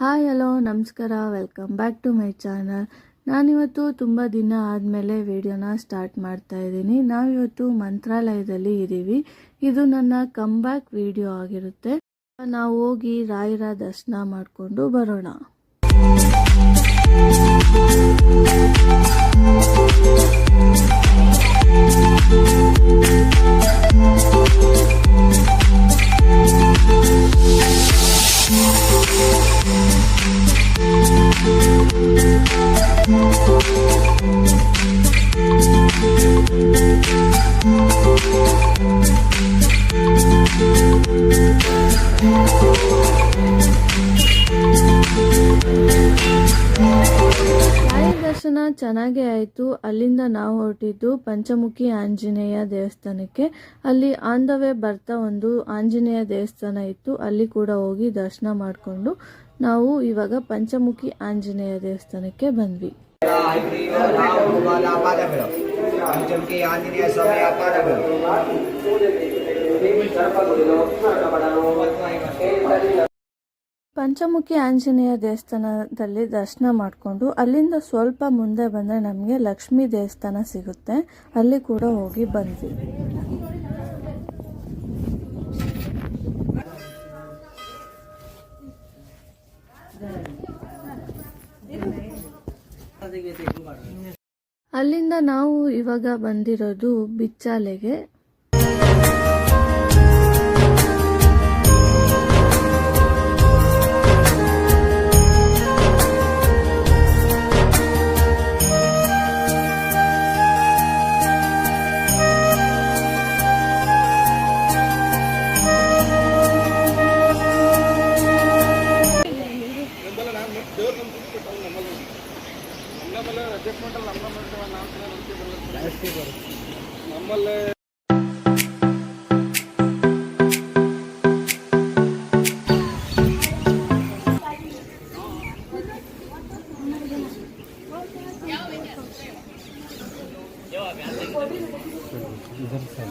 Hi, hello, ನಮಸ್ಕಾರ. Welcome back to my channel. ನಾನಿವತ್ತು ತುಂಬ ದಿನ ಆದಮೇಲೆ ವಿಡಿಯೋನ ಸ್ಟಾರ್ಟ್ ಮಾಡ್ತಾ ಇದ್ದೀನಿ. ನಾವಿವತ್ತು ಮಂತ್ರಾಲಯದಲ್ಲಿ ಇದ್ದೀವಿ ಇದು ನನ್ನ ಕಮ್ ಬ್ಯಾಕ್ ವಿಡಿಯೋ ಆಗಿರುತ್ತೆ. ನಾವು ಹೋಗಿ ರಾಯರ ದರ್ಶನ ಮಾಡಿಕೊಂಡು ಬರೋಣ. ರಾಯರ ದರ್ಶನ ಚೆನ್ನಾಗೇ ಆಯಿತು. ಅಲ್ಲಿಂದ ನಾವು ಹೊರಟಿದ್ದು ಪಂಚಮುಖಿ ಆಂಜನೇಯ ದೇವಸ್ಥಾನಕ್ಕೆ. ಅಲ್ಲಿ ಆನ್ ದ ವೇ ಬರ್ತಾ ಒಂದು ಆಂಜನೇಯ ದೇವಸ್ಥಾನ ಇತ್ತು. ಅಲ್ಲಿ ಕೂಡ ಹೋಗಿ ದರ್ಶನ ಮಾಡಿಕೊಂಡು ನಾವು ಇವಾಗ ಪಂಚಮುಖಿ ಆಂಜನೇಯ ದೇವಸ್ಥಾನಕ್ಕೆ ಬಂದ್ವಿ. ಪಂಚಮುಖಿ ಆಂಜನೇಯ ದೇವಸ್ಥಾನದಲ್ಲಿ ದರ್ಶನ ಮಾಡಿಕೊಂಡು ಅಲ್ಲಿಂದ ಸ್ವಲ್ಪ ಮುಂದೆ ಬಂದರೆ ನಮಗೆ ಲಕ್ಷ್ಮೀ ದೇವಸ್ಥಾನ ಸಿಗುತ್ತೆ. ಅಲ್ಲಿ ಕೂಡ ಹೋಗಿ ಬಂದ್ವಿ. ಅಲ್ಲಿಂದ ನಾವು ಇವಾಗ ಬಂದಿರೋದು ಬಿಚ್ಚಾಲೆಗೆ. ನಮ್ಮಲ್ಲಿ ಅಡ್ಜಸ್ಟ್ಮೆಂಟ್ ಅಲ್ಲಿ ನಮ್ಮ ನಾಲ್ಕು ಜಾಸ್ತಿ ಬರುತ್ತೆ ನಮ್ಮಲ್ಲಿ ಇದರ ಸರ್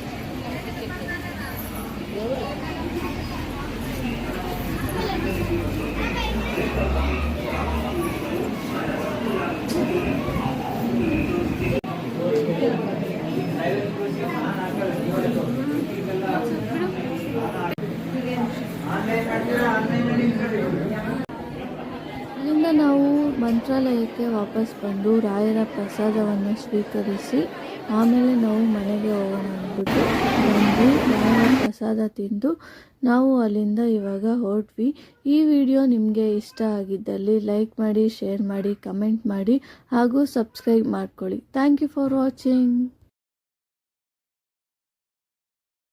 ಅಲ್ಲಿಂದ ನಾವು ಮಂತ್ರಾಲಯಕ್ಕೆ ವಾಪಸ್ ಬಂದು ರಾಯರ ಪ್ರಸಾದವನ್ನು ಸ್ವೀಕರಿಸಿ ಆಮೇಲೆ ನಾವು ಮನೆಗೆ ಹೋಗೋಣ ಅಂದ್ಬಿಟ್ಟು ಬಂದು ರಾಯರ ಪ್ರಸಾದ ತಿಂದು ನಾವು ಅಲ್ಲಿಂದ ಇವಾಗ ಹೊರಟ್ವಿ. ಈ ವಿಡಿಯೋ ನಿಮಗೆ ಇಷ್ಟ ಆಗಿದ್ದಲ್ಲಿ ಲೈಕ್ ಮಾಡಿ, ಶೇರ್ ಮಾಡಿ, ಕಮೆಂಟ್ ಮಾಡಿ ಹಾಗೂ ಸಬ್ಸ್ಕ್ರೈಬ್ ಮಾಡ್ಕೊಳ್ಳಿ. Thank you for watching.